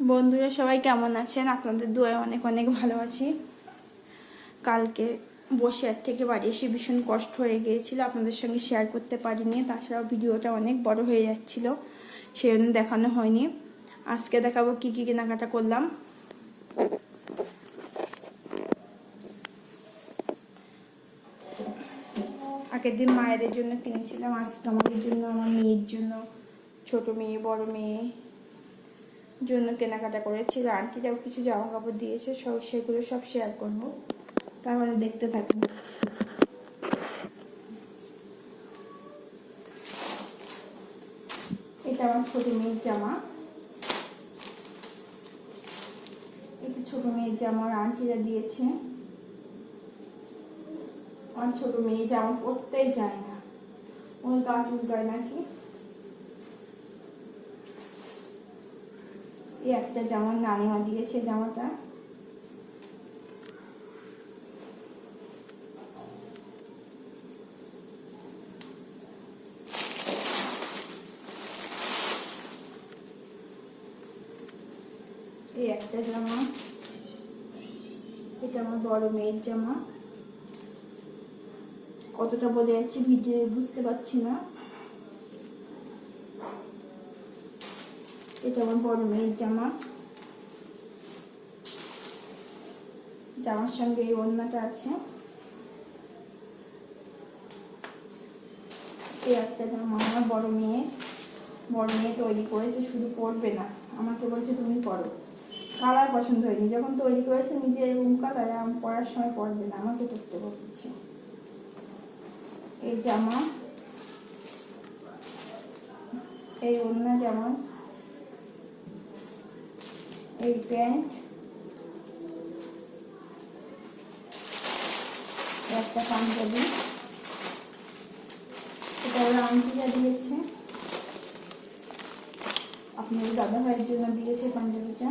বন্ধুরা, সবাই কেমন আছেন? আপনাদের দোয়ায় অনেক অনেক ভালো আছি। কালকে বসে আর থেকে বাড়ি এসে ভীষণ কষ্ট হয়ে গিয়েছিল, আপনাদের সঙ্গে শেয়ার করতে পারিনি, তাছাড়াও ভিডিওটা অনেক বড় হয়ে যাচ্ছিল সেই জন্য দেখানো হয়নি। আজকে দেখাবো কি কি কেনাকাটা করলাম। আগের দিন মায়েদের জন্য কিনেছিলাম, আজকে আমাদের জন্য, আমার মেয়ের জন্য, ছোট মেয়ে, বড় মেয়ে জন্য কেনাকাটা করেছি আর আন্টিরাও কিছু জামা কাপড় দিয়েছে, সব সেগুলো সব শেয়ার করব। তাহলে দেখতে থাকুন। এটা আমার ছোট মেয়ের জামা। এটা ছোট মেয়ের জামা আর আন্টিরা দিয়েছে। আমার ছোট মেয়ে জামা পরতেই যায় না। ওর গা চুলকায় নাকি। এই একটা জামা নানিমা দিয়েছে জামাটা। এই একটা জামা। এটা আমার বড় মেয়ের জামা। কতটা বলে যাচ্ছি ভিডিও বুঝতে পারছি না। এটা আমার বড় মেয়ের জামা। জামার সঙ্গে এই ওড়নাটা আছে। আমার বড় মেয়ে বড় মেয়ে তৈরি করেছে, শুধু পরবে না। আমাকে বলছে, তুমি পরো। কালার পছন্দ হয়নি। যখন তৈরি করেছে নিজের রুম কালার পরার সময় পরবে না। আমাকে করতে বলছে। এই জামা, এই ওড়না জামা এই প্যান্ট একটা পাঞ্জাবি এটা ওরা আন্টিরা দিয়েছে আপনার দাদা ভাইয়ের জন্য দিয়েছে পাঞ্জাবিটা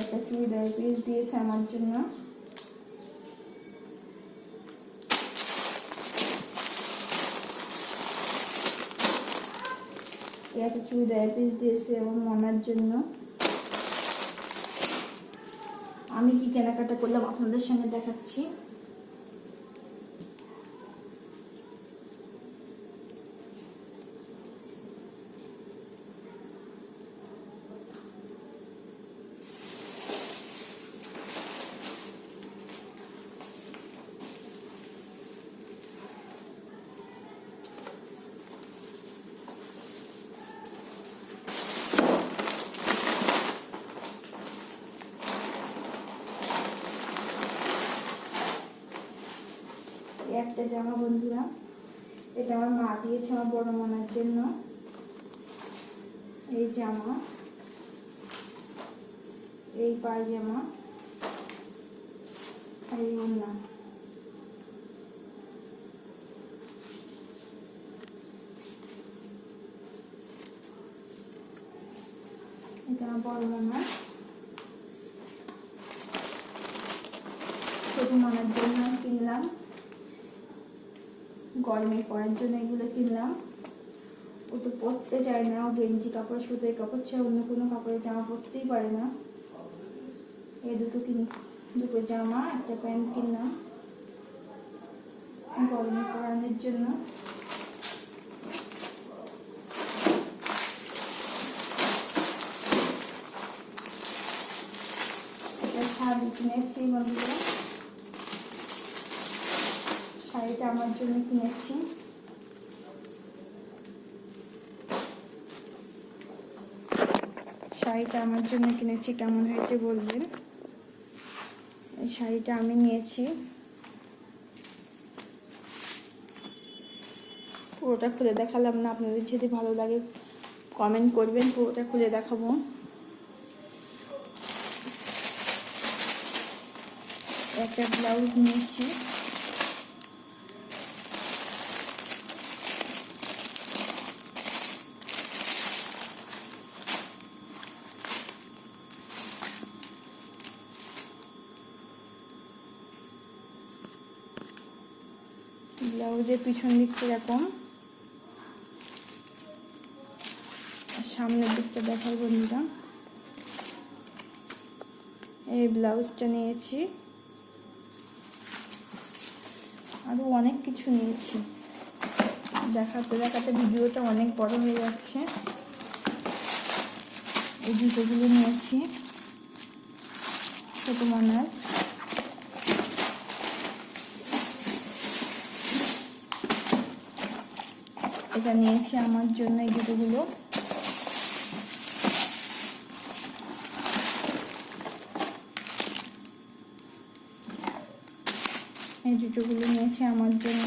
একটা চুড়িদার পিস দিয়েছে আমার জন্য। একটা চুড়িদার পিস দিয়েছে এবং মনার জন্য। আমি কি কেনাকাটা করলাম আপনাদের সঙ্গে দেখাচ্ছি এই একটা জামা বন্ধুরা। এটা আমার মা দিয়েছে আমার বড় মনার জন্য। এই জামা। এই পায়জামা। আর এই ওড়না। এটা আমার বড় মনার মনার জন্য কিনলাম। গরমে পরার জন্য এগুলো কিনলাম। ও তো পরতে চায় না, ও গেঞ্জি কাপড় সুতোই কাপড় ছাড়া অন্য কোনো কাপড়ের জামা পরতেই পারে না। এ দুটো কিন, দুটো জামা, একটা প্যান্ট কিনলাম। গরমে পরানোর জন্য। শাড়ি কিনেছি বন্ধুরা। শাড়িটা আমার জন্য কিনেছি। শাড়িটা আমার জন্য কিনেছি, কেমন হয়েছে বলবেন? এই শাড়িটা আমি নিয়েছি। পুরোটা খুলে দেখালাম না, আপনাদের যদি ভালো লাগে কমেন্ট করবেন, পুরোটা খুলে দেখাবো। একটা ব্লাউজ নিয়েছি। ব্লাউজের পিছন দিকটা এরকম সামনের দিকটা দেখার বন্ধুরা। এই ব্লাউজটা নিয়েছি। আরও অনেক কিছু নিয়েছি। দেখাতে দেখাতে ভিডিওটা অনেক বড় হয়ে যাচ্ছে। এই জুতোগুলো নিয়েছি। ছোটো মানার। এটা নিয়েছি আমার জন্য এই জুতোগুলো এই জুতোগুলো নিয়েছি আমার জন্য।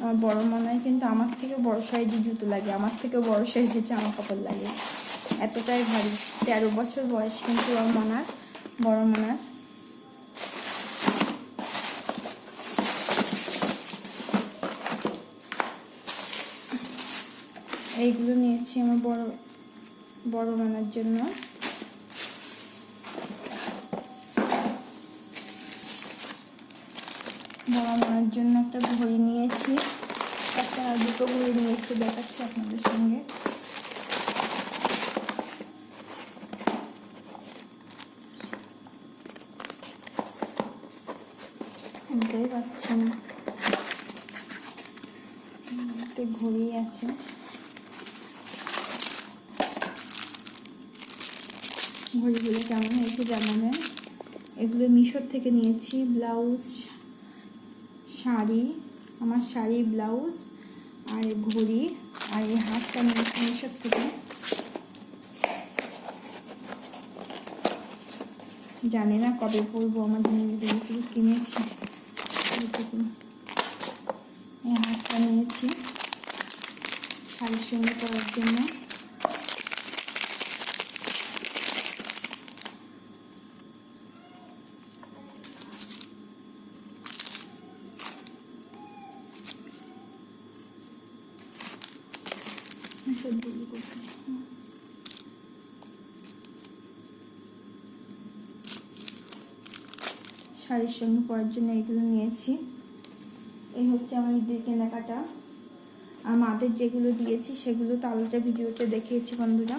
আমার বড় মনায় কিন্তু আমার থেকে বড় সাইজের জুতো লাগে। আমার থেকে বড় সাইজের জামা কাপড় লাগে। এতটাই ভারী। তেরো বছর বয়স কিন্তু আমার মনার, বড় মনার। এইগুলো নিয়েছি আমার বড় বড় মানার জন্য। বড় মানার জন্য একটা ঘড়ি নিয়েছি। একটা দুটো ঘড়ি নিয়েছি, দেখাচ্ছি আপনাদের সঙ্গে। এতে ঘড়ি আছে। ঘড়িগুলো কেমন হয়েছে জানাবেন। এগুলো মিশোর থেকে নিয়েছি ব্লাউজ, শাড়ি, আমার শাড়ি ব্লাউজ আর ঘড়ি আর এই হাতটা নিয়েছি মিশোর থেকে। জানি না কবে পরবো আমার জিনিসগুলো কিনেছি। এই হাতটা নিয়েছি শাড়ির সঙ্গে পরার জন্য। সবগুলো কোথায় শাড়ির সঙ্গে পরার জন্য এগুলো নিয়েছি। এই হচ্ছে আমার ঈদের কেনাকাটা। আর মাদের যেগুলো দিয়েছি, সেগুলো তো আলাদা ভিডিওতে দেখিয়েছি বন্ধুরা।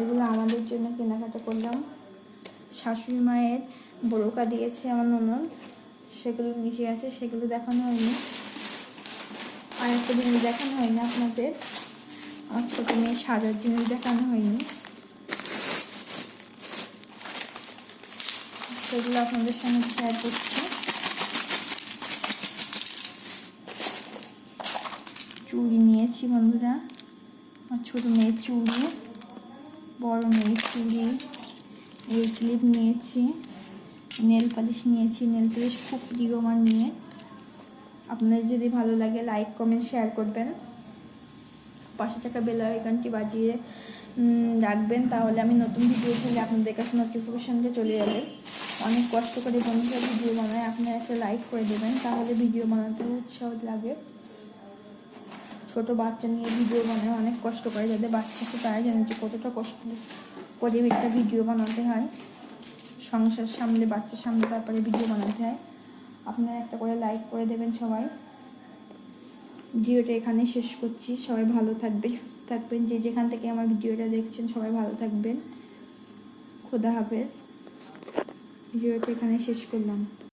এগুলো আমাদের জন্য কেনাকাটা করলাম। শাশুড়ি মায়ের বড়কা দিয়েছে আমার ননদ। সেগুলো নিচে আছে, সেগুলো দেখানো হয়নি। আর একটা জিনিস দেখানো হয়নি আপনাদের। মেয়ে সাজার জিনিস দেখানো হয়নি। সেগুলো আপনাদের সঙ্গে শেয়ার করছি। চুড়ি নিয়েছি বন্ধুরা। আমার ছোটো মেয়ের চুড়ি, বড় মেয়ের চুড়ি, এই ক্লিপ নিয়েছি নেল পালিশ নিয়েছি নেল পালিশ খুব প্রিয় আমার নিয়ে। আপনাদের যদি ভালো লাগে লাইক কমেন্ট শেয়ার করবেন। পাশে টাকা বেল আইকনটি বাজিয়ে রাখবেন। তাহলে আমি নতুন ভিডিও ছেলে আপনাদের কাছে নোটিফিকেশানটা চলে যাবে। অনেক কষ্ট করে বন্ধুরা ভিডিও বানায়। আপনারা একটা লাইক করে দেবেন, তাহলে ভিডিও বানাতে উৎসাহ লাগে। ছোট বাচ্চা নিয়ে ভিডিও বানায়, অনেক কষ্ট করে। যাদের বাচ্চা আছে তারা জানে যে কতটা কষ্ট করে একটা ভিডিও বানাতে হয়। সংসার সামলে, বাচ্চা সামলে, তারপরে ভিডিও বানাতে হয়। আপনারা একটা করে লাইক করে দেবেন সবাই। ভিডিওটা এখানে শেষ করছি। সবাই ভালো থাকবেন, সুস্থ থাকবেন। যে যেখান থেকে আমার ভিডিওটা দেখছেন, সবাই ভালো থাকবেন। খোদা হাফেজ। ভিডিওটা এখানে শেষ করলাম।